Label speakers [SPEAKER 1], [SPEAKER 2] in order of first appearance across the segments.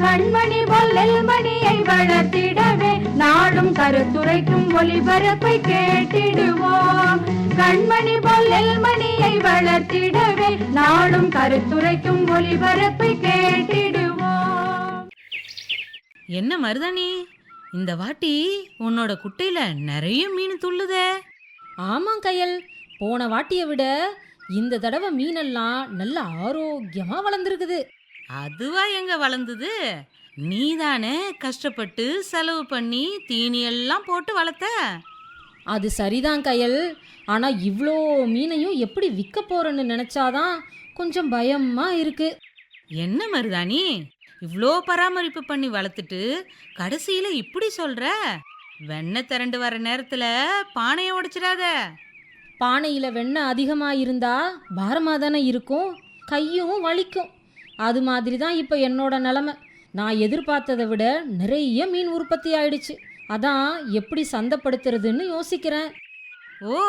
[SPEAKER 1] கண்மணி பொல்லல் மணியை வளர்த்திடவே நாடும் கருத்துரைக்கும் ஒளிபரப்பை கேட்டிடுவோம். கண்மணி பொல்லல் மணியை வளர்த்திடவே நாடும் கருத்துரைக்கும் ஒளிபரப்பை கேட்டிடுவோம்.
[SPEAKER 2] என்ன மருதாணி? இந்த வாட்டி உன்னோட குட்டையில நிறைய மீன் துள்ளுதே.
[SPEAKER 3] ஆமாம் கயல். போன வாட்டியை விட இந்த தடவை மீனெல்லாம் நல்ல ஆரோக்கியமா வளர்ந்துருக்குது.
[SPEAKER 2] அதுவா எங்க வளர்ந்தது? நீதானே கஷ்டப்பட்டு செலவு பண்ணி தீனி எல்லாம் போட்டு வளர்த்த?
[SPEAKER 3] அது சரிதான் கயல். ஆனா இவ்வளோ மீனையும் எப்படி விற்க போறேன்னு நினைச்சாதான் கொஞ்சம் பயமா இருக்கு.
[SPEAKER 2] என்ன மருதாணி? இவ்ளோ பராமரிப்பு பண்ணி வளர்த்துட்டு கடைசியில இப்படி சொல்ற? வெண்ணெய் திரண்டு வர நேரத்துல பானையை உடைச்சிடாத.
[SPEAKER 3] பானையில வெண்ணெய் அதிகமா இருந்தா பாரமா தானே இருக்கும். கையும் வலிக்கும். அது மாதிரி தான் இப்போ என்னோட நிலமை. நான் எதிர்பார்த்ததை விட நிறைய மீன் உற்பத்தி ஆயிடுச்சு. அதான் எப்படி சந்தைப்படுத்துறதுன்னு யோசிக்கிறேன்.
[SPEAKER 2] ஓ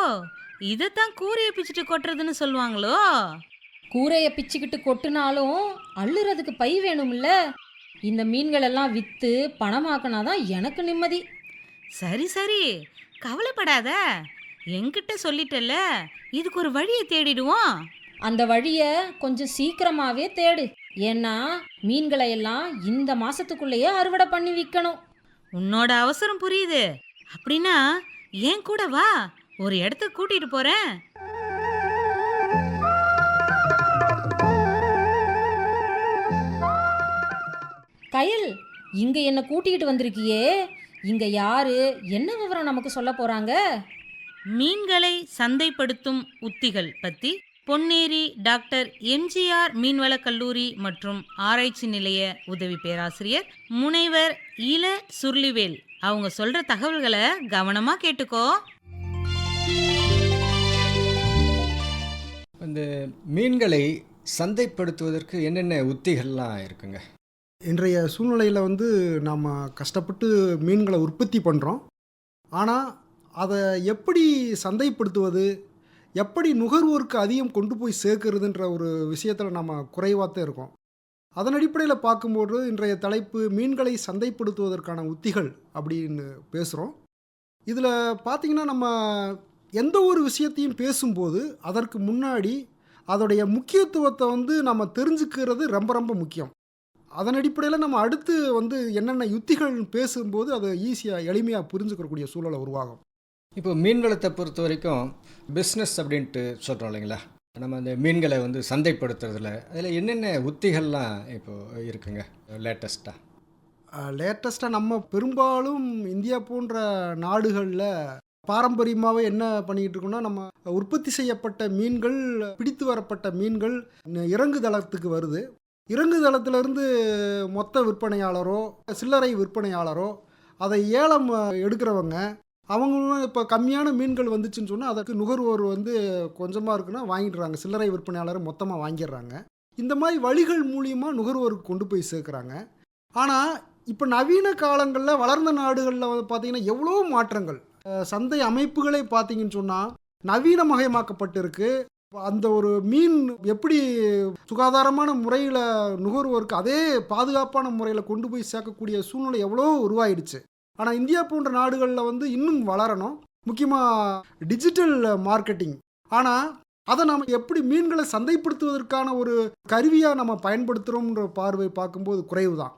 [SPEAKER 2] இதைத்தான் கூரையை பிச்சுட்டு கொட்டுறதுன்னு சொல்லுவாங்களோ?
[SPEAKER 3] கூரையை பிச்சுக்கிட்டு கொட்டுனாலும் அள்ளுறதுக்கு பை வேணும்ல. இந்த மீன்கள் எல்லாம் விற்று பணமாக்கினாதான் எனக்கு நிம்மதி.
[SPEAKER 2] சரி சரி. கவலைப்படாத. என்கிட்ட சொல்லிட்டல இதுக்கு ஒரு வழியை தேடிடுவோம்.
[SPEAKER 3] அந்த வழியை கொஞ்சம் சீக்கிரமாவே தேடு. ஏன்னா மீன்களை எல்லாம் இந்த மாசத்துக்குள்ளேயே அறுவடை பண்ணி விற்கணும்
[SPEAKER 2] உன்னோட அவசரம் புரியுது. அப்படின்னா ஏன் கூட வா. ஒரு இடத்துக்கு கூட்டிட்டு போறேன்.
[SPEAKER 3] கயல் இங்க என்ன கூட்டிகிட்டு வந்திருக்கியே. இங்க யாரு? என்ன விவரம் நமக்கு சொல்ல போறாங்க?
[SPEAKER 2] மீன்களை சந்தைப்படுத்தும் உத்திகள் பத்தி பொன்னேரி டாக்டர் எம்ஜிஆர் மீன்வளக் கல்லூரி மற்றும் ஆராய்ச்சி நிலைய உதவி பேராசிரியர் முனைவர் இல சுர்லிவேல் அவங்க சொல்ற தகவல்களை கவனமா கேட்டுக்கோ.
[SPEAKER 4] இந்த மீன்களை சந்தைப்படுத்துவதற்கு என்னென்ன உத்திகள்லாம் இருக்குங்க?
[SPEAKER 5] இன்றைய சூழ்நிலையில் வந்து நாம் கஷ்டப்பட்டு மீன்களை உற்பத்தி பண்ணுறோம் ஆனால் அதை எப்படி சந்தைப்படுத்துவது எப்படி நுகர்வோருக்கு அதிகம் கொண்டு போய் சேர்க்கறதுன்ற ஒரு விஷயத்தில் நம்ம குறைவாக தான் இருக்கோம். அதன் அடிப்படையில் பார்க்கும்போது இன்றைய தலைப்பு மீன்களை சந்தைப்படுத்துவதற்கான உத்திகள் அப்படின்னு பேசுகிறோம் இதில் பார்த்திங்கன்னா நம்ம எந்த ஒரு விஷயத்தையும் பேசும்போது அதற்கு முன்னாடி அதோடைய முக்கியத்துவத்தை வந்து நம்ம தெரிஞ்சுக்கிறது ரொம்ப ரொம்ப முக்கியம். அதன் அடிப்படையில் நம்ம அடுத்து வந்து என்னென்ன யுத்திகள் பேசும்போது அதை ஈஸியாக எளிமையாக புரிஞ்சுக்கக்கூடிய சூழலை உருவாகும்.
[SPEAKER 4] இப்போ மீன்வளத்தை பொறுத்த வரைக்கும் பிஸ்னஸ் அப்படின்ட்டு சொல்கிறோம் இல்லைங்களா? நம்ம அந்த மீன்களை வந்து சந்தைப்படுத்துறதுல அதில் என்னென்ன உத்திகள்லாம் இப்போ இருக்குங்க? லேட்டஸ்ட்டாக
[SPEAKER 5] லேட்டஸ்ட்டாக நம்ம பெரும்பாலும் இந்தியா போன்ற நாடுகளில் பாரம்பரியமாகவே என்ன பண்ணிக்கிட்டு இருக்கோம்னா நம்ம உற்பத்தி செய்யப்பட்ட மீன்கள் பிடித்து வரப்பட்ட மீன்கள் இறங்கு தளத்துக்கு வருது. இறங்கு தளத்திலிருந்து மொத்த விற்பனையாளரோ சில்லறை விற்பனையாளரோ அதை ஏலம் எடுக்கிறவங்க அவங்களும் இப்போ கம்மியான மீன்கள் வந்துச்சுன்னு சொன்னால் அதற்கு நுகர்வோர் வந்து கொஞ்சமாக இருக்குன்னா வாங்கிடுறாங்க. சில்லறை விற்பனையாளர் மொத்தமாக வாங்கிடுறாங்க. இந்த மாதிரி வழிகள் மூலியமாக நுகர்வோருக்கு கொண்டு போய் சேர்க்குறாங்க. ஆனால் இப்போ நவீன காலங்களில் வளர்ந்த நாடுகளில் வந்து பார்த்திங்கன்னா எவ்வளோ மாற்றங்கள். சந்தை அமைப்புகளே பார்த்தீங்கன்னு சொன்னால் நவீனமயமாக்கப்பட்டிருக்கு அந்த ஒரு மீன் எப்படி சுகாதாரமான முறையில் நுகர்வோருக்கு அதே பாதுகாப்பான முறையில் கொண்டு போய் சேர்க்கக்கூடிய சூழ்நிலை எவ்வளோ உருவாயிடுச்சு. ஆனால் இந்தியா போன்ற நாடுகளில் வந்து இன்னும் வளரணும். முக்கியமாக டிஜிட்டல் மார்க்கெட்டிங் ஆனால் அதை நம்ம எப்படி மீன்களை சந்தைப்படுத்துவதற்கான ஒரு கருவியாக நம்ம பயன்படுத்துகிறோம்ன்ற பார்வை பார்க்கும்போது குறைவு தான்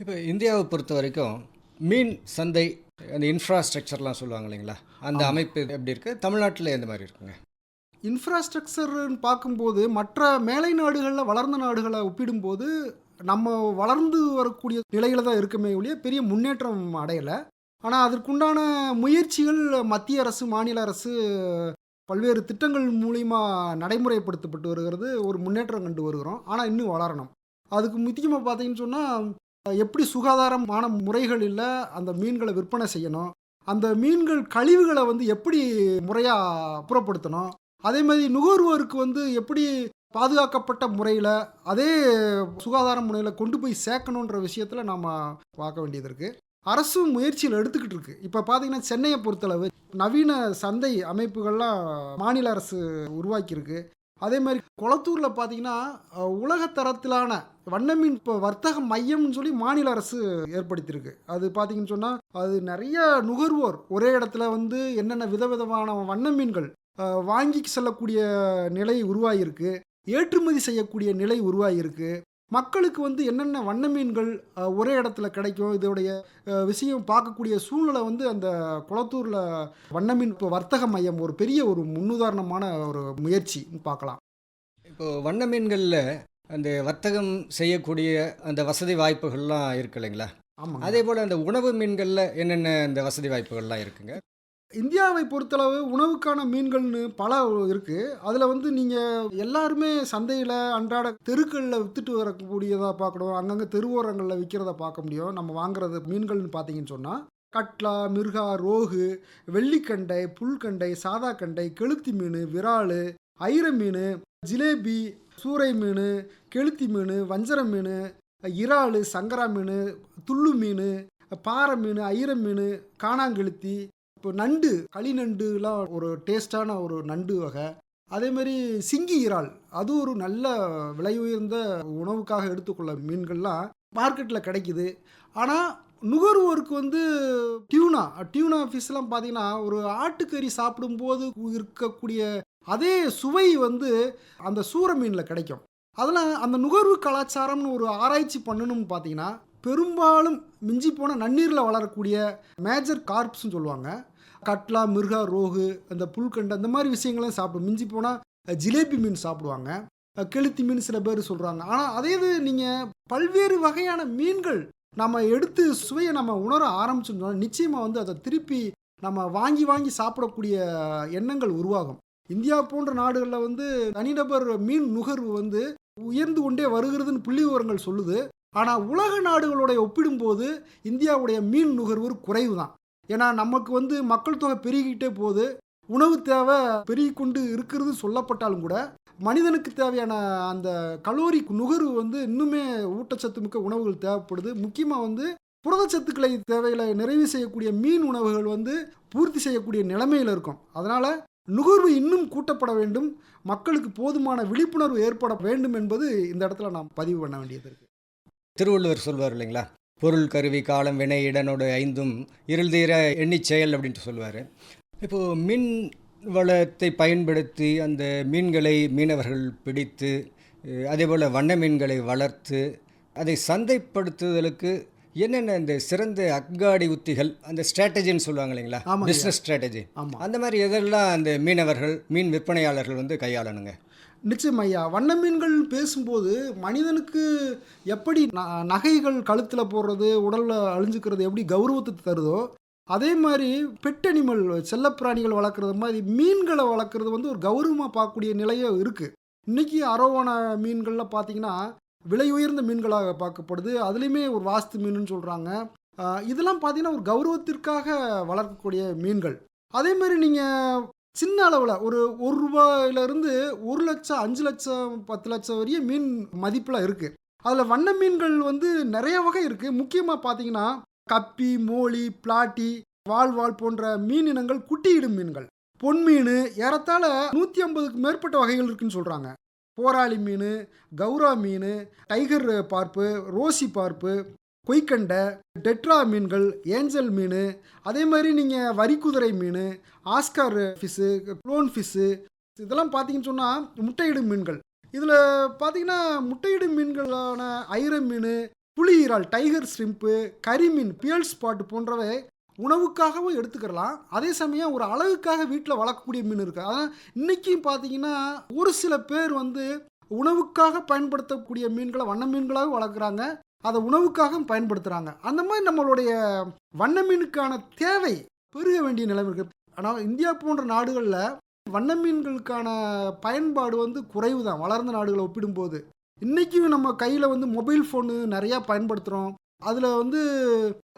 [SPEAKER 4] இப்போ இந்தியாவை பொறுத்த வரைக்கும் மீன் சந்தை அந்த இன்ஃப்ராஸ்ட்ரக்சர்லாம் சொல்லுவாங்க இல்லைங்களா? அந்த அமைப்பு எப்படி இருக்குது தமிழ்நாட்டில் எந்த மாதிரி இருக்குங்க?
[SPEAKER 5] இன்ஃப்ராஸ்ட்ரக்சர்னு பார்க்கும்போது மற்ற மேலை நாடுகளில் வளர்ந்த நாடுகளை ஒப்பிடும்போது நம்ம வளர்ந்து வரக்கூடிய நிலையில் தான் இருக்குமே ஒழிய பெரிய முன்னேற்றம் அடையலை. ஆனால் அதற்குண்டான முயற்சிகள் மத்திய அரசு மாநில அரசு பல்வேறு திட்டங்கள் மூலிமா நடைமுறைப்படுத்தப்பட்டு வருகிறது. ஒரு முன்னேற்றம் கண்டு வருகிறோம். ஆனால் இன்னும் வளரணும். அதுக்கு முக்கியமாக பார்த்தீங்கன்னு சொன்னால் எப்படி சுகாதாரமான முறைகளில் அந்த மீன்களை விற்பனை செய்யணும் அந்த மீன்கள் கழிவுகளை வந்து எப்படி முறையாக அப்புறப்படுத்தணும் அதே மாதிரி நுகர்வோருக்கு வந்து எப்படி பாதுகாக்கப்பட்ட முறையில் அதே சுகாதார முறையில் கொண்டு போய் சேர்க்கணுன்ற விஷயத்தில் நாம் பார்க்க வேண்டியது இருக்குது அரசும் முயற்சியில் எடுத்துக்கிட்டு இருக்கு. இப்போ பார்த்தீங்கன்னா சென்னையை பொறுத்தளவு நவீன சந்தை அமைப்புகள்லாம் மாநில அரசு உருவாக்கியிருக்கு. அதே மாதிரி கொளத்தூரில் பார்த்தீங்கன்னா அஹ், உலகத்தரத்திலான வண்ணமீன் இப்போ வர்த்தக மையம்னு சொல்லி மாநில அரசு ஏற்படுத்தியிருக்கு. அது பார்த்தீங்கன்னு சொன்னால் அது நிறைய நுகர்வோர் ஒரே இடத்துல வந்து என்னென்ன விதவிதமான வண்ண மீன்கள் வாங்கி செல்லக்கூடிய நிலை உருவாகியிருக்கு ஏற்றுமதி செய்யக்கூடிய நிலை உருவாகியிருக்கு மக்களுக்கு வந்து என்னென்ன வண்ண மீன்கள் ஒரே இடத்துல கிடைக்கும்? இதோடைய விஷயம் பார்க்கக்கூடிய சூழ்நிலை வந்து அந்த குளத்தூரில் வண்ணமீன் இப்போ வர்த்தக மையம் ஒரு பெரிய ஒரு முன்னுதாரணமான ஒரு முயற்சின்னு பார்க்கலாம்.
[SPEAKER 4] இப்போது வண்ண மீன்களில் அந்த வர்த்தகம் செய்யக்கூடிய அந்த வசதி வாய்ப்புகள்லாம் இருக்கு இல்லைங்களா?
[SPEAKER 5] ஆமாம்
[SPEAKER 4] அதே போல் அந்த உணவு மீன்களில் என்னென்ன அந்த வசதி வாய்ப்புகள்லாம் இருக்குங்க?
[SPEAKER 5] இந்தியாவை பொறுத்தளவு உணவுக்கான மீன்கள்னு பல இருக்குது அதில் வந்து நீங்கள் எல்லாருமே சந்தையில் அன்றாட தெருக்களில் வித்துட்டு வரக்கூடியதாக பார்க்கணும். அங்கங்கே தெருவோரங்களில் விற்கிறத பார்க்க முடியும். நம்ம வாங்குறது மீன்கள்னு பார்த்தீங்கன்னு சொன்னால் கட்லா மிருகா ரோகு வெள்ளிக்கண்டை புல்கண்டை சாதாக்கண்டை கெளுத்தி மீன் விரால் ஐர மீன் ஜிலேபி சூறை மீன் கெளுத்தி மீன் வஞ்சர மீன் இறால் சங்கரா மீன் துள்ளு மீன் பாறை மீன் ஐர மீன் காணாங்கெளுத்தி இப்போ நண்டு களிநண்டுலாம் ஒரு டேஸ்டான ஒரு நண்டு வகை. அதே மாதிரி சிங்கி இறால் அது ஒரு நல்ல விலை உயர்ந்த உணவுக்காக எடுத்துக்கொள்ள மீன்கள்லாம் மார்க்கெட்டில் கிடைக்குது. ஆனால் நுகர்வோருக்கு வந்து டியூனா டியூனா ஃபிஷ்லாம் பார்த்தீங்கன்னா ஒரு ஆட்டுக்கறி சாப்பிடும்போது இருக்கக்கூடிய அதே சுவை வந்து அந்த சூர மீனில் கிடைக்கும். அதெல்லாம் அந்த நுகர்வு கலாச்சாரம்னு ஒரு ஆராய்ச்சி பண்ணணும்னு பார்த்தீங்கன்னா பெரும்பாலும் மிஞ்சி போன நன்னீரில் வளரக்கூடிய மேஜர் கார்ப்ஸ்னு சொல்லுவாங்க. கட்லா மிருகா ரோகு அந்த புல்கண்டு அந்த மாதிரி விஷயங்கள்லாம் சாப்பிடும். மிஞ்சி போனால் ஜிலேபி மீன் சாப்பிடுவாங்க. கெளுத்தி மீன் சில பேர் சொல்கிறாங்க ஆனால் அதே இது நீங்கள் பல்வேறு வகையான மீன்கள் நம்ம எடுத்து சுவையை நம்ம உணர ஆரம்பிச்சோம்னா நிச்சயமாக வந்து அதை திருப்பி நம்ம வாங்கி வாங்கி சாப்பிடக்கூடிய எண்ணங்கள் உருவாகும். இந்தியா போன்ற நாடுகளில் வந்து தனிநபர் மீன் நுகர்வு வந்து உயர்ந்து கொண்டே வருகிறதுன்னு புள்ளி விவரங்கள் சொல்லுது. ஆனால் உலக நாடுகளோட ஒப்பிடும்போது இந்தியாவுடைய மீன் நுகர்வு குறைவு தான் ஏன்னா நமக்கு வந்து மக்கள் தொகை பெருகிக்கிட்டே போகுது. உணவு தேவை பெருகி கொண்டு இருக்கிறது சொல்லப்பட்டாலும் கூட மனிதனுக்கு தேவையான அந்த கலோரி நுகர்வு வந்து இன்னுமே ஊட்டச்சத்து மிக்க உணவுகள் தேவைப்படுது. முக்கியமாக வந்து புரதச்சத்துக்களை தேவைகளை நிறைவு செய்யக்கூடிய மீன் உணவுகள் வந்து பூர்த்தி செய்யக்கூடிய நிலைமையில் இருக்கும். அதனால் நுகர்வு இன்னும் கூட்டப்பட வேண்டும். மக்களுக்கு போதுமான விழிப்புணர்வு ஏற்பட வேண்டும் என்பது இந்த இடத்துல நாம் பதிவு பண்ண வேண்டியது இருக்குது
[SPEAKER 4] திருவள்ளுவர் சொல்வார் இல்லைங்களா? பொருள் கருவி காலம் வினை இடனோடு ஐந்தும் இருள் தீர செயல் அப்படின்ட்டு சொல்லுவார். இப்போது மீன் வளத்தை பயன்படுத்தி அந்த மீன்களை மீனவர்கள் பிடித்து அஹ், அதே போல் வண்ண மீன்களை வளர்த்து அதை சந்தைப்படுத்துதலுக்கு என்னென்ன இந்த சிறந்த அங்காடி உத்திகள் அந்த ஸ்ட்ராட்டஜின்னு சொல்லுவாங்க இல்லைங்களா. பிஸ்னஸ் ஸ்ட்ராட்டஜி அந்த மாதிரி எதெல்லாம் அந்த மீனவர்கள் மீன் விற்பனையாளர்கள் வந்து கையாளணுங்க?
[SPEAKER 5] நிச்சயம் ஐயா வண்ண மீன்கள் பேசும்போது மனிதனுக்கு எப்படி ந- நகைகள் கழுத்தில் போடுறது உடலில் அழிஞ்சுக்கிறது எப்படி கௌரவத்தை தருதோ அதே மாதிரி பெட் அனிமல் செல்லப்பிராணிகள் வளர்க்குறது மாதிரி மீன்களை வளர்க்குறது வந்து ஒரு கௌரவமாக பார்க்கக்கூடிய நிலையாக இருக்குது இன்றைக்கி அரோவான மீன்கள்லாம் பார்த்தீங்கன்னா விலை உயர்ந்த மீன்களாக பார்க்கப்படுது. அதுலேயுமே ஒரு வாஸ்து மீனுன்னு சொல்கிறாங்க இதெல்லாம் பார்த்தீங்கன்னா ஒரு கௌரவத்திற்காக வளர்க்கக்கூடிய மீன்கள். அதே மாதிரி நீங்கள் சின்ன அளவில் ஒரு ஒரு ரூபாயிலிருந்து ஒரு லட்சம் அஞ்சு லட்சம் பத்து லட்சம் வரையும் மீன் மதிப்பெலாம் இருக்குது அதில் வண்ண மீன்கள் வந்து நிறைய வகை இருக்குது முக்கியமாக பார்த்தீங்கன்னா கப்பி மோளி பிளாட்டி வால்வால் போன்ற மீன் இனங்கள் குட்டியிடும் மீன்கள். பொன் மீன் ஏறத்தாழ நூற்றி ஐம்பதுக்கு மேற்பட்ட வகைகள் இருக்குன்னு சொல்கிறாங்க போராளி மீன் கௌரா மீன் டைகர் பார்ப்பு ரோசி பார்ப்பு கொய்கண்டை டெட்ரா மீன்கள் ஏஞ்சல் மீன் அதே மாதிரி நீங்கள் வரிக்குதிரை மீன் ஆஸ்கார் ஃபிஷ்ஷு க்ளோன் ஃபிஷ்ஷு இதெல்லாம் பார்த்தீங்கன்னு சொன்னால் முட்டையிடும் மீன்கள். இதில் பார்த்தீங்கன்னா முட்டையிடும் மீன்களான ஐர மீன் புளி இறால் டைகர் ஸ்ட்ரிம்ப்பு கரிமீன் பியல் ஸ்பாட் போன்றவை உணவுக்காகவும் எடுத்துக்கிறலாம் அதே சமயம் ஒரு அழகுக்காக வீட்டில் வளர்க்கக்கூடிய மீன் இருக்குது அதான் இன்றைக்கும் பார்த்தீங்கன்னா ஒரு சில பேர் வந்து உணவுக்காக பயன்படுத்தக்கூடிய மீன்களை வண்ண மீன்களாக வளர்க்குறாங்க. அதை உணவுக்காகவும் பயன்படுத்துகிறாங்க அந்த மாதிரி நம்மளுடைய வண்ண மீனுக்கான தேவை பெருக வேண்டிய நிலைமை இருக்குது ஆனால் இந்தியா போன்ற நாடுகளில் வண்ண மீன்களுக்கான பயன்பாடு வந்து குறைவு தான் வளர்ந்த நாடுகளை ஒப்பிடும்போது. இன்றைக்கும் நம்ம கையில் வந்து மொபைல் ஃபோனு நிறையா பயன்படுத்துகிறோம் அதில் வந்து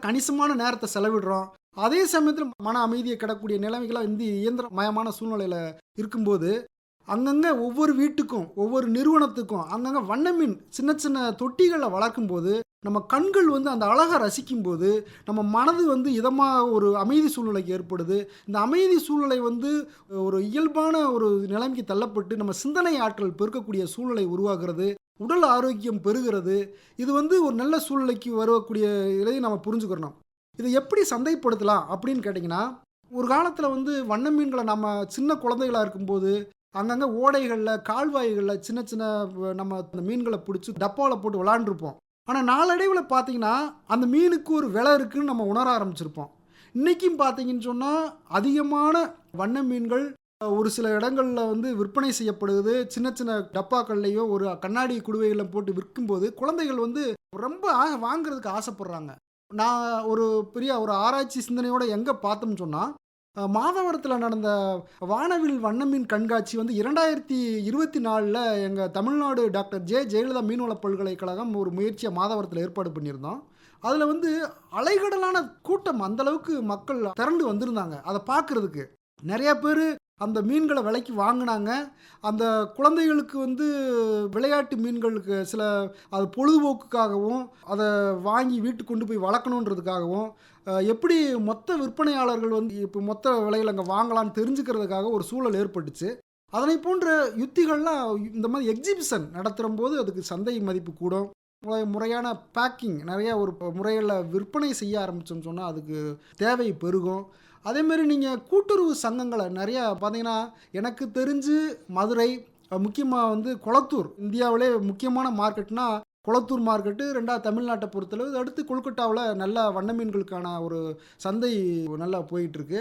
[SPEAKER 5] கணிசமான நேரத்தை செலவிடுறோம். அதே சமயத்தில் மன அமைதியை கிடக்கூடிய நிலைமைகளாக இந்த இயந்திரமயமான சூழ்நிலையில் இருக்கும்போது அங்கங்கே ஒவ்வொரு வீட்டுக்கும் ஒவ்வொரு நிறுவனத்துக்கும் அங்கங்கே வண்ண மீன் சின்ன சின்ன தொட்டிகளை வளர்க்கும்போது நம்ம கண்கள் வந்து அந்த அழகை ரசிக்கும்போது நம்ம மனது வந்து இதமாக ஒரு அமைதி சூழ்நிலைக்கு ஏற்படுது. இந்த அமைதி சூழ்நிலை வந்து ஒரு இயல்பான ஒரு நிலைமைக்கு தள்ளப்பட்டு நம்ம சிந்தனை ஆற்றல் பெருக்கக்கூடிய சூழ்நிலை உருவாகிறது. உடல் ஆரோக்கியம் பெறுகிறது இது வந்து ஒரு நல்ல சூழ்நிலைக்கு வரக்கூடிய இதையும் நம்ம புரிஞ்சுக்கிறணும். இதை எப்படி சந்தைப்படுத்தலாம் அப்படின்னு கேட்டிங்கன்னா ஒரு காலத்தில் வந்து வண்ண மீன்களை நம்ம சின்ன குழந்தைகளாக இருக்கும்போது அங்கங்கே ஓடைகளில் கால்வாய்களில் சின்ன சின்ன நம்ம அந்த மீன்களை பிடிச்சி டப்பாவில் போட்டு விளாண்டுருப்போம். ஆனால் நாளடைவில் பார்த்தீங்கன்னா அந்த மீனுக்கு ஒரு விலை இருக்குதுன்னு நம்ம உணர ஆரம்பிச்சிருப்போம். இன்றைக்கும் பார்த்தீங்கன்னு சொன்னால் அதிகமான வண்ண மீன்கள் ஒரு சில இடங்களில் வந்து விற்பனை செய்யப்படுது. சின்ன சின்ன டப்பாக்கள்லையோ ஒரு கண்ணாடி குடுவைகளில் போட்டு விற்கும்போது குழந்தைகள் வந்து ரொம்ப வாங்குறதுக்கு ஆசைப்படுறாங்க. நான் ஒரு பெரிய ஒரு ஆராய்ச்சி சிந்தனையோடு எங்கே பார்த்தோம்னு சொன்னால் மாதவரத்தில் நடந்த வானவில் வண்ணமின் கண்காட்சி வந்து இரண்டாயிரத்தி இருபத்தி நாலில் எங்கள் தமிழ்நாடு டாக்டர் ஜே ஜெயலலிதா மீன்வள பல்கலைக்கழகம் ஒரு முயற்சியை மாதவரத்தில் ஏற்பாடு பண்ணியிருந்தோம். அதில் வந்து அலைகடலான கூட்டம் அந்தளவுக்கு மக்கள் திரண்டு வந்திருந்தாங்க. அதை பார்க்குறதுக்கு நிறைய பேர் அந்த மீன்களை விலைக்கு வாங்கினாங்க. அந்த குழந்தைகளுக்கு வந்து விளையாட்டு மீன்களுக்கு சில அது பொழுதுபோக்குக்காகவும் அதை வாங்கி வீட்டுக்கு கொண்டு போய் வளர்க்கணுன்றதுக்காகவும் எப்படி மொத்த விற்பனையாளர்கள் வந்து இப்போ மொத்த விலையில் அங்கே வாங்கலாம்னு தெரிஞ்சுக்கிறதுக்காக ஒரு சூழல் ஏற்பட்டுச்சு. அதனை போன்ற யுத்திகள்லாம் இந்த மாதிரி எக்ஸிபிஷன் நடத்துகிற போது அதுக்கு சந்தை மதிப்பு கூடும். முறையான பேக்கிங் நிறையா ஒரு முறையில் விற்பனை செய்ய ஆரம்பித்தோம்னு சொன்னால் அதுக்கு தேவை பெருகும். அதேமாரி நீங்கள் கூட்டுறவு சங்கங்களை நிறையா பார்த்தீங்கன்னா எனக்கு தெரிஞ்சு மதுரை முக்கியமாக வந்து குளத்தூர் இந்தியாவிலே முக்கியமான மார்க்கெட்னா குளத்தூர் மார்க்கெட்டு ரெண்டாவது தமிழ்நாட்டை பொறுத்தளவு அடுத்து கொல்கட்டாவில் நல்ல வண்ண மீன்களுக்கான ஒரு சந்தை நல்லா போயிட்டுருக்கு.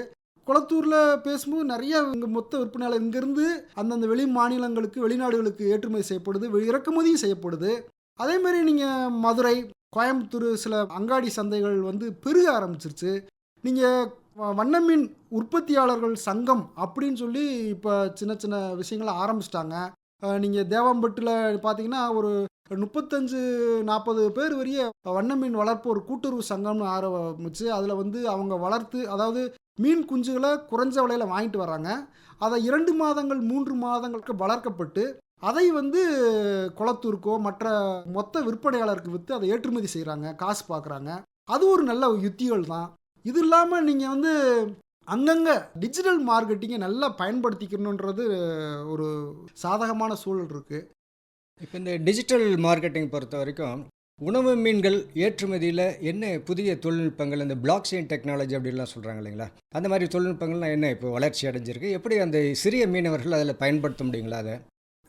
[SPEAKER 5] குளத்தூரில் பேசும்போது நிறைய இங்கே மொத்த விற்பனையாளர் இங்கேருந்து அந்தந்த வெளி மாநிலங்களுக்கு வெளிநாடுகளுக்கு ஏற்றுமதி செய்யப்படுது இறக்குமதியும் செய்யப்படுது. அதேமாரி நீங்கள் மதுரை கோயம்புத்தூர் சில அங்காடி சந்தைகள் வந்து பெருக ஆரம்பிச்சிருச்சு. நீங்கள் வண்ணமீன் உற்பத்தியாளர்கள் சங்கம் அப்படின்னு சொல்லி இப்போ சின்ன சின்ன விஷயங்களை ஆரம்பிச்சிட்டாங்க. நீங்கள் தேவம்பட்டில் பார்த்தீங்கன்னா ஒரு முப்பத்தஞ்சு நாற்பது பேர் வரைய வண்ணமீன் வளர்ப்பு ஒரு கூட்டுறவு சங்கம்னு ஆரம்பிச்சு அதில் வந்து அவங்க வளர்த்து அதாவது மீன் குஞ்சுகளை குறைஞ்ச விலையில் வாங்கிட்டு வராங்க அதை இரண்டு மாதங்கள் மூன்று மாதங்களுக்கு வளர்க்கப்பட்டு அதை வந்து குளத்தூருக்கோ மற்ற மொத்த விற்பனையாளருக்கு விற்று அதை ஏற்றுமதி செய்கிறாங்க காசு பார்க்குறாங்க அது ஒரு நல்ல யுத்திகள் தான் இது இல்லாமல் நீங்கள் வந்து அங்கங்கே டிஜிட்டல் மார்க்கெட்டிங்கை நல்லா பயன்படுத்திக்கணுன்றது ஒரு சாதகமான சூழல் இருக்குது
[SPEAKER 4] இப்போ இந்த டிஜிட்டல் மார்க்கெட்டிங் பொறுத்த வரைக்கும் உணவு மீன்கள் ஏற்றுமதியில் என்ன புதிய தொழில்நுட்பங்கள் இந்த பிளாக் செயின் டெக்னாலஜி அப்படிலாம் சொல்கிறாங்க இல்லைங்களா? அந்த மாதிரி தொழில்நுட்பங்கள்லாம் என்ன இப்போ வளர்ச்சி அடைஞ்சிருக்கு? எப்படி அந்த சிறிய மீனவர்கள் அதில் பயன்படுத்த முடியுங்களா அதை?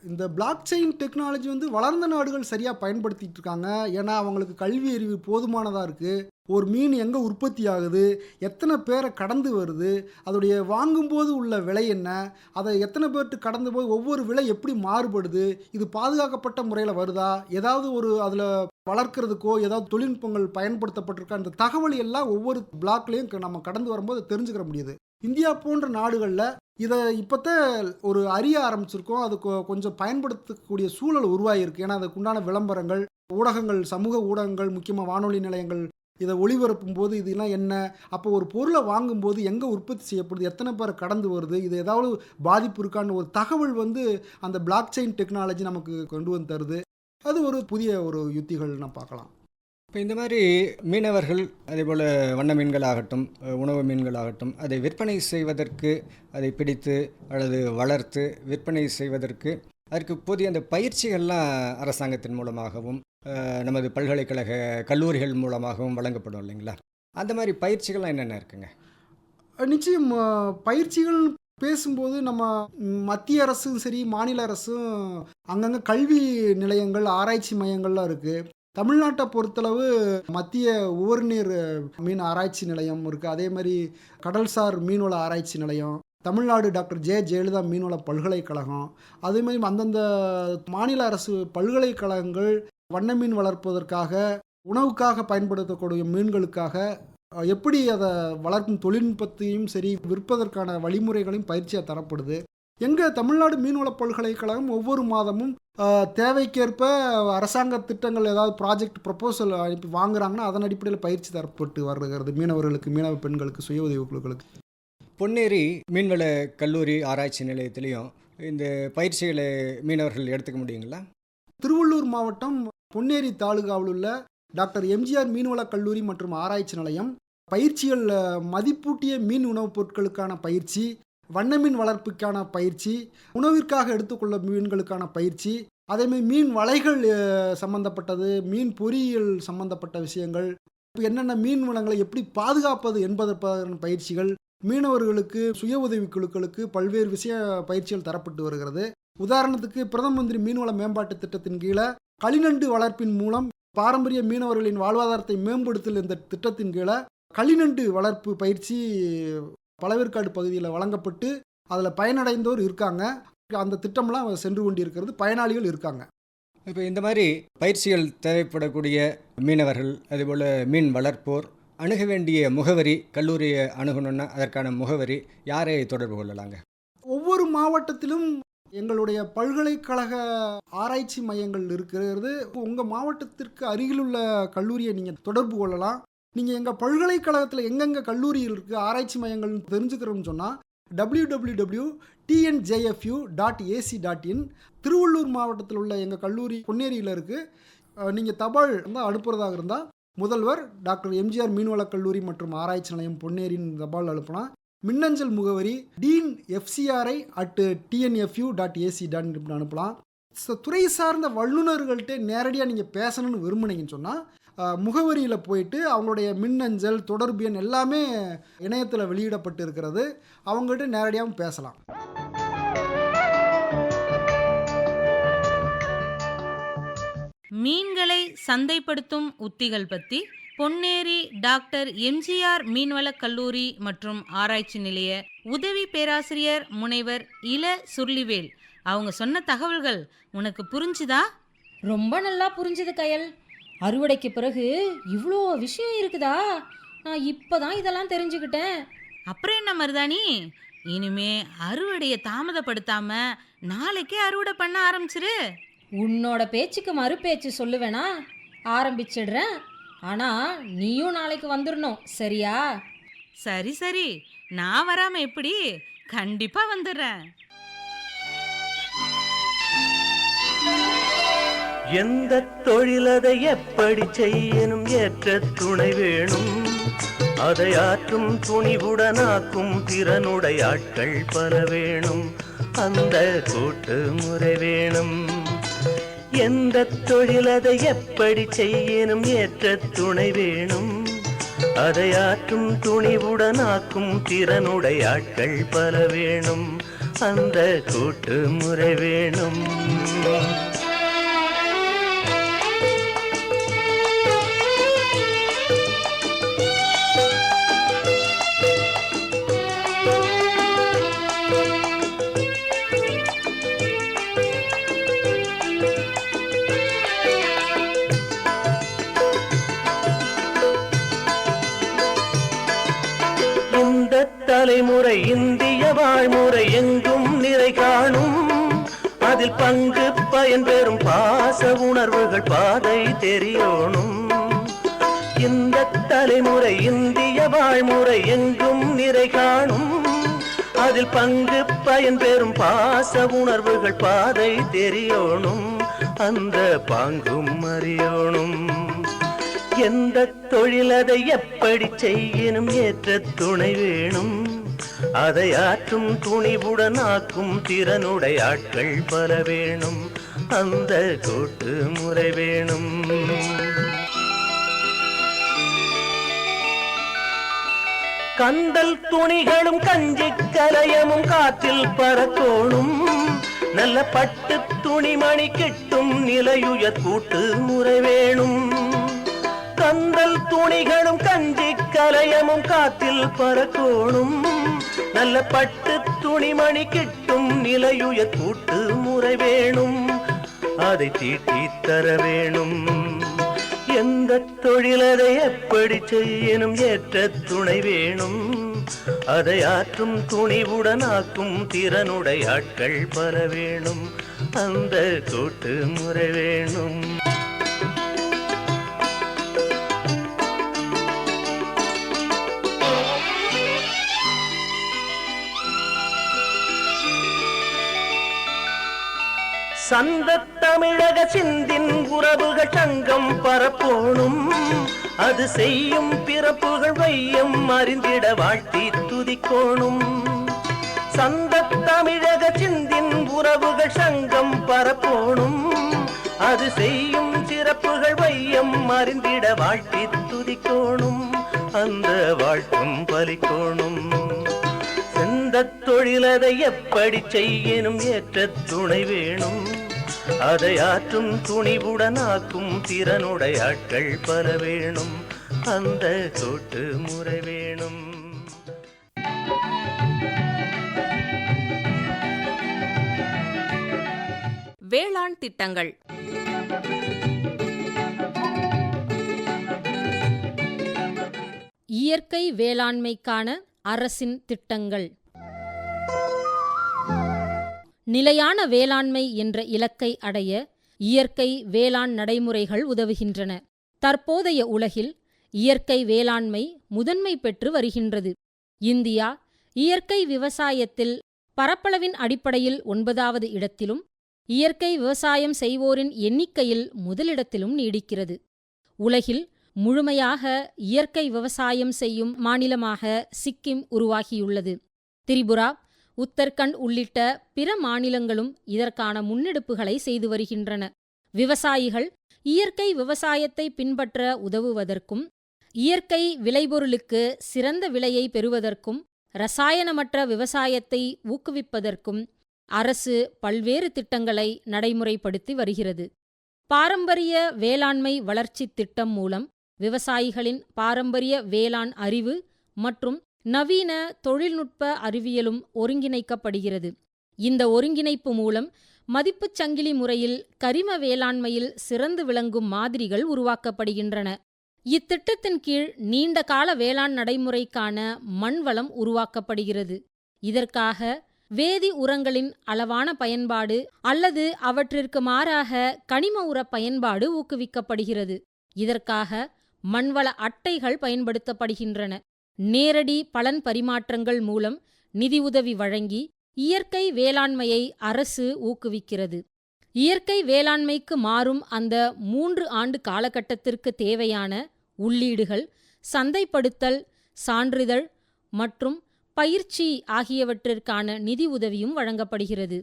[SPEAKER 5] இந்த பிளாக் செயின் டெக்னாலஜி வந்து வளர்ந்த நாடுகள் சரியாக பயன்படுத்திட்டு இருக்காங்க. ஏன்னா அவங்களுக்கு கல்வி அறிவு போதுமானதாக இருக்குது ஒரு மீன் எங்கே உற்பத்தி ஆகுது? எத்தனை பேரை கடந்து வருது? அதோடைய வாங்கும்போது உள்ள விலை என்ன? அதை எத்தனை பேர்ட்டு கடந்து போய் ஒவ்வொரு விலை எப்படி மாறுபடுது? இது பாதுகாக்கப்பட்ட முறையில் வருதா? ஏதாவது ஒரு அதில் வளர்க்குறதுக்கோ ஏதாவது தொழில்நுட்பங்கள் பயன்படுத்தப்பட்டிருக்கா? அந்த தகவல் எல்லாம் ஒவ்வொரு பிளாக்லேயும் நம்ம கடந்து வரும்போது தெரிஞ்சுக்கிற முடியுது. இந்தியா போன்ற நாடுகளில் இதை இப்போத்த ஒரு அறிய ஆரம்பிச்சிருக்கோம். அது கொ- கொஞ்சம் பயன்படுத்தக்கூடிய சூழல் உருவாகியிருக்கு. ஏன்னா அதுக்குண்டான விளம்பரங்கள் ஊடகங்கள் சமூக ஊடகங்கள் முக்கியமாக வானொலி நிலையங்கள் இதை ஒளிபரப்பும் போது இதெல்லாம் என்ன? அப்போ ஒரு பொருளை வாங்கும்போது எங்கே உற்பத்தி செய்யப்படுது? எத்தனை பேர் கடந்து வருது? இது ஏதாவது பாதிப்பு இருக்கான்னு ஒரு தகவல் வந்து அந்த பிளாக் செயின் டெக்னாலஜி நமக்கு கொண்டு வந்து தருது. அது ஒரு புதிய ஒரு யுத்திகள் நான் பார்க்கலாம்.
[SPEAKER 4] இப்போ இந்த மாதிரி மீனவர்கள் அதே போல் வண்ண மீன்களாகட்டும் உணவு மீன்களாகட்டும் அதை விற்பனை செய்வதற்கு அதை பிடித்து அல்லது வளர்த்து விற்பனை செய்வதற்கு அதற்கு போதிய அந்த பயிற்சிகள்லாம் அரசாங்கத்தின் மூலமாகவும் நமது பல்கலைக்கழக கல்லூரிகள் மூலமாகவும் வழங்கப்படும் இல்லைங்களா? அந்த மாதிரி பயிற்சிகள்லாம் என்னென்ன இருக்குங்க?
[SPEAKER 5] நிச்சயம் பயிற்சிகள் பேசும்போது நம்ம மத்திய அரசும் சரி மாநில அரசும் அங்கங்கே கல்வி நிலையங்கள் ஆராய்ச்சி மையங்கள்லாம் இருக்குது தமிழ்நாட்டை பொறுத்தளவு மத்திய உவர்நீர் மீன் ஆராய்ச்சி நிலையம் இருக்குது அதே மாதிரி கடல்சார் மீன்வள ஆராய்ச்சி நிலையம் தமிழ்நாடு டாக்டர் ஜே. ஜெயலலிதா மீன்வள பல்கலைக்கழகம் அதே மாதிரி அந்தந்த மாநில அரசு பல்கலைக்கழகங்கள் வண்ண மீன் வளர்ப்பதற்காக உணவுக்காக பயன்படுத்தக்கூடிய மீன்களுக்காக எப்படி அதை வளர்க்கும் தொழில்நுட்பத்தையும் சரி விற்பதற்கான வழிமுறைகளையும் பயிற்சியாக தரப்படுது. எங்கள் தமிழ்நாடு மீன்வள பல்கலைக்கழகம் ஒவ்வொரு மாதமும் தேவைக்கேற்ப அரசாங்க திட்டங்கள் ஏதாவது ப்ராஜெக்ட் ப்ரப்போசல் அனுப்பி வாங்குறாங்கன்னா அதன் அடிப்படையில் பயிற்சி தரப்பட்டு வருகிறது மீனவர்களுக்கு மீனவ பெண்களுக்கு சுய உதவி குழுக்களுக்கு.
[SPEAKER 4] பொன்னேரி மீன்வள கல்லூரி ஆராய்ச்சி நிலையத்திலையும் இந்த பயிற்சிகளை மீனவர்கள் எடுத்துக்க முடியுங்களா?
[SPEAKER 5] திருவள்ளூர் மாவட்டம் பொன்னேரி தாலுகாவில் உள்ள டாக்டர் எம்ஜிஆர் மீன்வளக் கல்லூரி மற்றும் ஆராய்ச்சி நிலையம். பயிற்சிகள் அஹ், மதிப்பூட்டிய மீன் உணவுப் பொருட்களுக்கான பயிற்சி வண்ண மீன் வளர்ப்புக்கான பயிற்சி உணவிற்காக எடுத்துக்கொள்ள மீன்களுக்கான பயிற்சி அதேமாதிரி மீன் வலைகள் சம்மந்தப்பட்டது சம்பந்தப்பட்டது மீன் பொறியியல் சம்பந்தப்பட்ட விஷயங்கள் இப்போ என்னென்ன மீன் வளங்களை எப்படி பாதுகாப்பது என்பதற்கான பயிற்சிகள் மீனவர்களுக்கு சுய உதவி குழுக்களுக்கு பல்வேறு விஷய பயிற்சிகள் தரப்பட்டு வருகிறது. உதாரணத்துக்கு பிரதம மந்திரி மீன்வள மேம்பாட்டு திட்டத்தின் கீழே களிநண்டு வளர்ப்பின் மூலம் பாரம்பரிய மீனவர்களின் வாழ்வாதாரத்தை மேம்படுத்தல் இந்த திட்டத்தின் கீழே களிநண்டு வளர்ப்பு பயிற்சி பழவேற்காடு பகுதியில் வழங்கப்பட்டு அதில் பயனடைந்தோர் இருக்காங்க. அந்த திட்டம்லாம் சென்று கொண்டிருக்கிறது. பயனாளிகள் இருக்காங்க.
[SPEAKER 4] இப்போ இந்த மாதிரி பயிற்சிகள் தேவைப்படக்கூடிய மீனவர்கள் அதுபோல் மீன் வளர்ப்போர் அணுக வேண்டிய முகவரி கல்லூரியை அணுகணுன்னா அதற்கான முகவரி யாரை தொடர்பு கொள்ளலாங்க?
[SPEAKER 5] ஒவ்வொரு மாவட்டத்திலும் எங்களுடைய பல்கலைக்கழக ஆராய்ச்சி மையங்கள் இருக்கிறது. உங்கள் மாவட்டத்திற்கு அருகிலுள்ள கல்லூரியை நீங்கள் தொடர்பு கொள்ளலாம். நீங்கள் எங்கள் பல்கலைக்கழகத்தில் எங்கெங்கே கல்லூரியில் இருக்குது ஆராய்ச்சி மையங்கள்னு தெரிஞ்சுக்கிறோம்னு சொன்னால் W W W TNJFU dot AC dot in Tiruvallur மாவட்டத்தில் உள்ள எங்கள் கல்லூரி பொன்னேரியில் இருக்குது நீங்கள் தபால் வந்து அனுப்புகிறதாக இருந்தால் முதல்வர் டாக்டர் எம்ஜிஆர் மீன்வளக் கல்லூரி மற்றும் ஆராய்ச்சி நிலையம் பொன்னேரின் தபால் அனுப்பலாம் மின்னஞ்சல் முகவரி dean FCRI at TNFU dot AC dot அனுப்பலாம். துறை சார்ந்த வல்லுநர்கள்ட்ட நேரடியாக நீங்கள் பேசணும்னு விரும்புனீங்கன்னு சொன்னால் முகவரியில் போயிட்டு அவங்களுடைய மின்னஞ்சல் தொடர்பு எண் எல்லாமே இணையத்தில் வெளியிடப்பட்டு இருக்கிறது அவங்கள்ட்ட நேரடியாகவும் பேசலாம்.
[SPEAKER 2] மீன்களை சந்தைப்படுத்தும் உத்திகள் பற்றி பொன்னேரி டாக்டர் எம்ஜிஆர் மீன்வளக் கல்லூரி மற்றும் ஆராய்ச்சி நிலைய உதவி பேராசிரியர் முனைவர் இள சுர்லிவேல் அவங்க சொன்ன தகவல்கள் உனக்கு புரிஞ்சுதா?
[SPEAKER 3] ரொம்ப நல்லா புரிஞ்சுது கயல். அறுவடைக்கு பிறகு இவ்வளோ விஷயம் இருக்குதா? நான் இப்போதான் இதெல்லாம் தெரிஞ்சுக்கிட்டேன்.
[SPEAKER 2] அப்புறம் என்ன மருதாணி? இனிமே அறுவடையை தாமதப்படுத்தாம நாளைக்கே அறுவடை பண்ண ஆரம்பிச்சிரு.
[SPEAKER 3] உன்னோட பேச்சுக்கு மறுபேச்சு சொல்லுவேனா? ஆரம்பிச்சிடுறேன். ஆனால் நீயும் நாளைக்கு வந்துடணும் சரியா?
[SPEAKER 2] சரி சரி. நான் வராம எப்படி? கண்டிப்பா வந்துடுறேன்.
[SPEAKER 6] எந்த தொழிலதை எப்படி செய்யணும்? ஏற்ற துணை வேணும். அதை ஆற்றும் துணிவுடனாக்கும் திறனுடைய ஆட்கள் பல வேணும். அந்த கூட்டு முறை வேணும். எந்த தொழிலதை எப்படி செய்யணும்? ஏற்ற துணை வேணும். அதை ஆற்றும் துணிவுடனாக்கும் திறனுடைய ஆட்கள் பல வேணும். அந்த கூட்டு முறை வேணும். தலைமுறை இந்திய வாழ்முறை எங்கும் நிறை காணும். அதில் பங்கு பயன் பெறும் பாச உணர்வுகள் பாதை தெரியணும். இந்த தலைமுறை இந்திய வாழ்முறை எங்கும் நிறை காணும். அதில் பங்கு பயன் பெறும் பாச உணர்வுகள் பாதை தெரியணும். அந்த பாங்கும் அறியணும். எந்த தொழிலதை எப்படி செய்யணும்? ஏற்ற துணை வேணும். அதை ஆற்றும் துணிவுடன் ஆக்கும் திறனுடைய ஆட்கள் பல வேணும். அந்த கூட்டு முறை வேணும். கந்தல் துணிகளும் கஞ்சி கலையமும் காற்றில் பறக்கோணும். நல்ல பட்டு துணிமணி கிட்டும் நிலையுயர் கூட்டு முறை வேணும். கந்தல் துணிகளும் கஞ்சி கலையமும் காத்தில் பறக்கோணும். நல்ல பட்டு துணிமணி கிட்டும் நிலையுய கூட்டு முறை வேணும். அதை தீட்டி தர வேணும். எந்த தொழிலதை எப்படி செய்யணும்? ஏற்ற துணை வேணும். அதை ஆற்றும் துணிவுடனாக்கும் திறனுடைய ஆட்கள் பல வேணும். அந்த கூட்டு முறை வேணும். சந்த தமிழக சிந்தின் உறவுகள் சங்கம் பரப்போணும். அது செய்யும் பிறப்புகள் வையம் அறிந்திட வாழ்த்தி துதிக்கோணும். சந்த தமிழக சிந்தின் உறவுகள் சங்கம் பரப்போணும். அது செய்யும் சிறப்புகள் வையம் அறிந்திட வாழ்த்தி துதிக்கோணும். அந்த வாழ்த்தும் பலிக்கோணும். செந்த தொழிலதை எப்படி செய்யணும்? ஏற்ற துணை வேணும். அதை ஆற்றும் துணிவுடன் ஆக்கும் திறனுடைய ஆட்கள் பல வேணும். அந்த தொட்டு முறை வேணும்.
[SPEAKER 2] வேளாண் திட்டங்கள்.
[SPEAKER 3] இயற்கை வேளாண்மைக்கான அரசின் திட்டங்கள். நிலையான வேளாண்மை என்ற இலக்கை அடைய இயற்கை வேளாண் நடைமுறைகள் உதவுகின்றன. தற்போதைய உலகில் இயற்கை வேளாண்மை முதன்மை பெற்று வருகின்றது. இந்தியா இயற்கை விவசாயத்தில் பரப்பளவின் அடிப்படையில் ஒன்பதாவது இடத்திலும் இயற்கை விவசாயம் செய்வோரின் எண்ணிக்கையில் முதலிடத்திலும் நீடிக்கிறது. உலகில் முழுமையாக இயற்கை விவசாயம் செய்யும் மாநிலமாக சிக்கிம் உருவாகியுள்ளது. திரிபுரா உத்தர்கண்ட் உள்ளிட்ட பிற மாநிலங்களும் இதற்கான முன்னெடுப்புகளை செய்து வருகின்றன. விவசாயிகள் இயற்கை விவசாயத்தை பின்பற்ற உதவுவதற்கும் இயற்கை விளைபொருளுக்கு சிறந்த விலையை பெறுவதற்கும் ரசாயனமற்ற விவசாயத்தை ஊக்குவிப்பதற்கும் அரசு பல்வேறு திட்டங்களை நடைமுறைப்படுத்தி வருகிறது. பாரம்பரிய வேளாண்மை வளர்ச்சித் திட்டம் மூலம் விவசாயிகளின் பாரம்பரிய வேளாண் அறிவு மற்றும் நவீன தொழில்நுட்ப அறிவியலும் ஒருங்கிணைக்கப்படுகிறது. இந்த ஒருங்கிணைப்பு மூலம் மதிப்புச் சங்கிலி முறையில் கரிம வேளாண்மையில் சிறந்து விளங்கும் மாதிரிகள் உருவாக்கப்படுகின்றன. இத்திட்டத்தின் கீழ் நீண்ட கால வேளாண் நடைமுறைக்கான மண்வளம் உருவாக்கப்படுகிறது. இதற்காக வேதி உரங்களின் அளவான பயன்பாடு அல்லது அவற்றிற்கு மாறாக கனிம உர பயன்பாடு ஊக்குவிக்கப்படுகிறது. இதற்காக மண்வள அட்டைகள் பயன்படுத்தப்படுகின்றன. நேரடி பலன் பரிமாற்றங்கள் மூலம் நிதியுதவி வழங்கி இயற்கை வேளாண்மையை அரசு ஊக்குவிக்கிறது. இயற்கை வேளாண்மைக்கு மாறும் அந்த மூன்று ஆண்டு காலகட்டத்திற்கு தேவையான உள்ளீடுகள் சந்தைப்படுத்தல் சான்றிதழ் மற்றும் பயிற்சி ஆகியவற்றிற்கான நிதி உதவியும் வழங்கப்படுகிறது.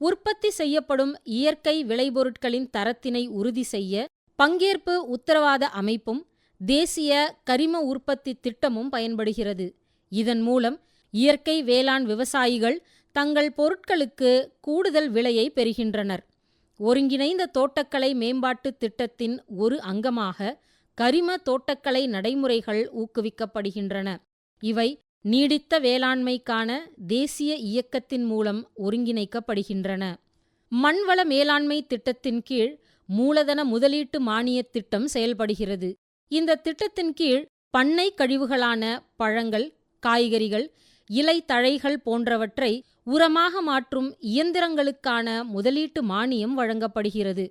[SPEAKER 3] உற்பத்தி செய்யப்படும் இயற்கை விளைபொருட்களின் தரத்தினை உறுதி செய்ய பங்கேற்பு உத்தரவாத அமைப்பும் தேசிய கரிம உற்பத்தி திட்டமும் பயன்படுகிறது. இதன் மூலம் இயற்கை வேளாண் விவசாயிகள் தங்கள் பொருட்களுக்கு கூடுதல் விலையை பெறுகின்றனர். ஒருங்கிணைந்த தோட்டக்கலை மேம்பாட்டு திட்டத்தின் ஒரு அங்கமாக கரிம தோட்டக்கலை நடைமுறைகள் ஊக்குவிக்கப்படுகின்றன. இவை நீடித்த வேளாண்மைக்கான தேசிய இயக்கத்தின் மூலம் ஒருங்கிணைக்கப்படுகின்றன. மண்வள மேலாண்மை திட்டத்தின் கீழ் மூலதன முதலீட்டு மானியத் திட்டம் செயல்படுகிறது. இந்த திட்டத்தின் கீழ் பண்ணை கழிவுகளான பழங்கள் காய்கறிகள் இலை தழைகள் போன்றவற்றை உரமாக மாற்றும் இயந்திரங்களுக்கான முதலீட்டு மானியம் வழங்கப்படுகிறது.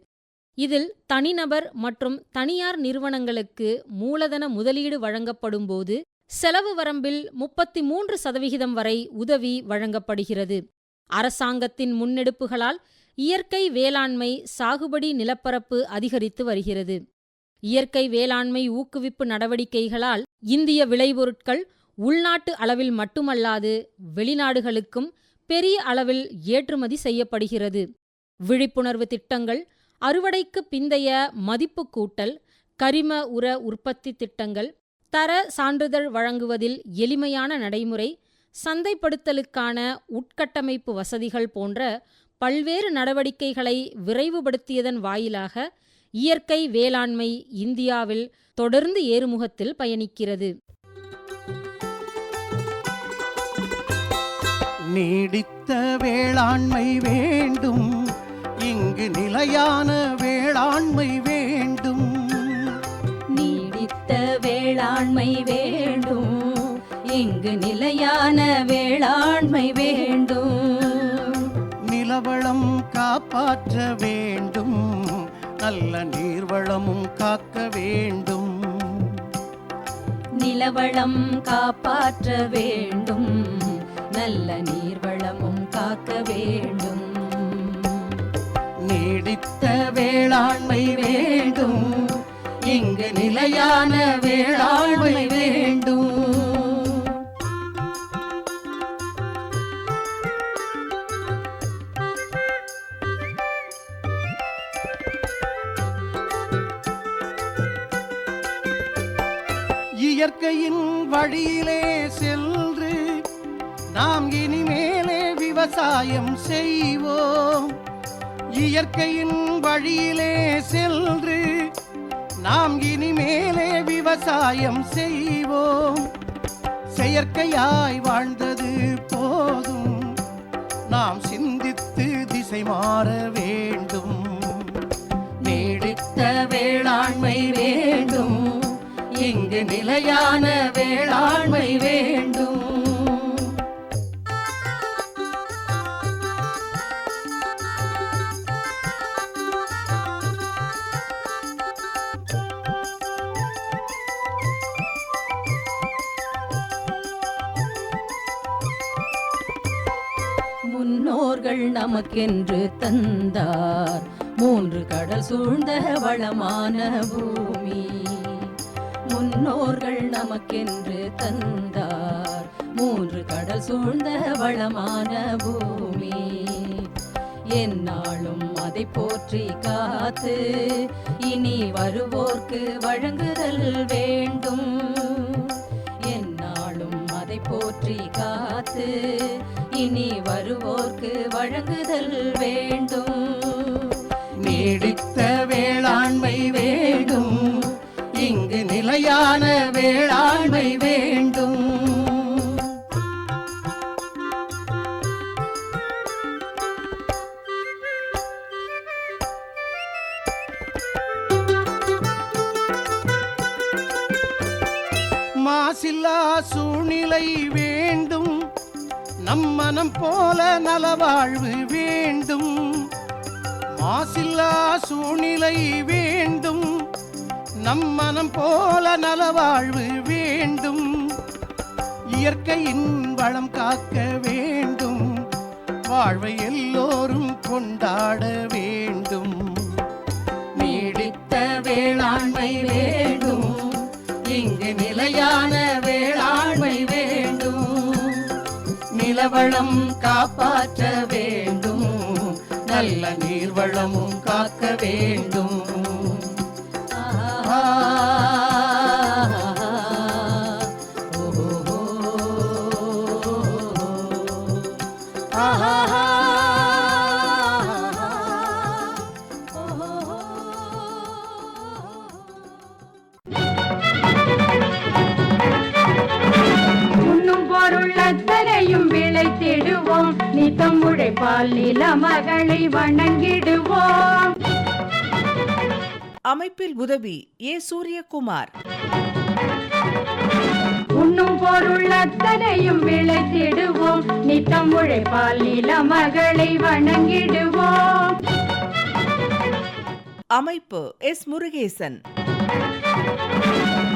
[SPEAKER 3] இதில் தனிநபர் மற்றும் தனியார் நிறுவனங்களுக்கு மூலதன முதலீடு வழங்கப்படும்போது செலவு வரம்பில் முப்பத்தி மூன்று சதவிகிதம் வரை உதவி வழங்கப்படுகிறது. அரசாங்கத்தின் முன்னெடுப்புகளால் இயற்கை வேளாண்மை சாகுபடி நிலப்பரப்பு அதிகரித்து வருகிறது. இயற்கை வேளாண்மை ஊக்குவிப்பு நடவடிக்கைகளால் இந்திய விளைபொருட்கள் உள்நாட்டு அளவில் மட்டுமல்லாது வெளிநாடுகளுக்கும் பெரிய அளவில் ஏற்றுமதி செய்யப்படுகிறது. விழிப்புணர்வு திட்டங்கள் அறுவடைக்கு பிந்தைய மதிப்பு கூட்டல் கரிம உர உற்பத்தி திட்டங்கள் தர சான்றிதழ் வழங்குவதில் எளிமையான நடைமுறை சந்தைப்படுத்தலுக்கான உட்கட்டமைப்பு வசதிகள் போன்ற பல்வேறு நடவடிக்கைகளை விரைவுபடுத்தியதன் வாயிலாக இயற்கை வேளாண்மை இந்தியாவில் தொடர்ந்து ஏறுமுகத்தில் பயணிக்கிறது.
[SPEAKER 7] நீடித்த வேளாண்மை வேண்டும். இங்கு நிலையான வேளாண்மை வேண்டும்.
[SPEAKER 1] நீடித்த வேளாண்மை வேண்டும். இங்கு நிலையான வேளாண்மை வேண்டும்.
[SPEAKER 7] நிலவளம் காப்பாற்ற வேண்டும். நல்ல நீர்வளமும் காக்க வேண்டும்.
[SPEAKER 1] நிலவளம் காப்பாற்ற வேண்டும். நல்ல நீர்வளமும் காக்க வேண்டும்.
[SPEAKER 7] நீடித்த வேளாண்மை வேண்டும். இங்கு நிலையான வேளாண்மை வேண்டும். இயற்கையின் வழியிலே சென்று நாம் இனிமேலே விவசாயம் செய்வோம். இயற்கையின் வழியிலே சென்று நாம் இனிமேலே விவசாயம் செய்வோம். செயற்கையாய் வாழ்ந்தது போதும். நாம் சிந்தித்து திசை மாற வேண்டும். நீடித்த வேளாண்மை வேண்டும். இங்கு நிலையான வேளாண்மை வேண்டும்.
[SPEAKER 1] முன்னோர்கள் நமக்கென்று தந்தார். மூன்று கடல் சூழ்ந்த வளமான பூமி. முன்னோர்கள் நமக்கென்று தந்தார். மூன்று கடல் சூழ்ந்த வளமான பூமி. என்னாலும் அதை போற்றி காத்து இனி வருவோர்க்கு வழங்குதல் வேண்டும். என்னாலும் அதை போற்றி காத்து இனி வருவோர்க்கு வழங்குதல் வேண்டும்.
[SPEAKER 7] நீடித்த வேளாண்மை வேண்டும். இங்கு நிலையான வேளாண்மை வேண்டும். மாசில்லா சூழ்நிலை வேண்டும். நம் மனம் போல நலவாழ்வு வேண்டும். மாசில்லா சூழ்நிலை வேண்டும். நம் மனம் போல நலவாழ்வு வேண்டும். இயற்கையின் வளம் காக்க வேண்டும். வாழ்வை எல்லோரும் கொண்டாட வேண்டும். நீடித்த வேளாண்மை வேண்டும். இங்கு நிலையான வேளாண்மை வேண்டும். நிலவளம் காப்பாற்ற வேண்டும். நல்ல நீர்வளமும் காக்க வேண்டும்.
[SPEAKER 8] நித்தம் உழைப்பால் நில மகளை வணங்கிடுவோம்.
[SPEAKER 9] அமைப்பில் உதவி ஏ. சூரியகுமார்.
[SPEAKER 8] உண்ணும் பொருள் அத்தனையும் விளைத்திடுவோம். நித்தம் உழைப்பால் நில மகளை வணங்கிடுவோம்.
[SPEAKER 9] அமைப்பு எஸ். முருகேசன்.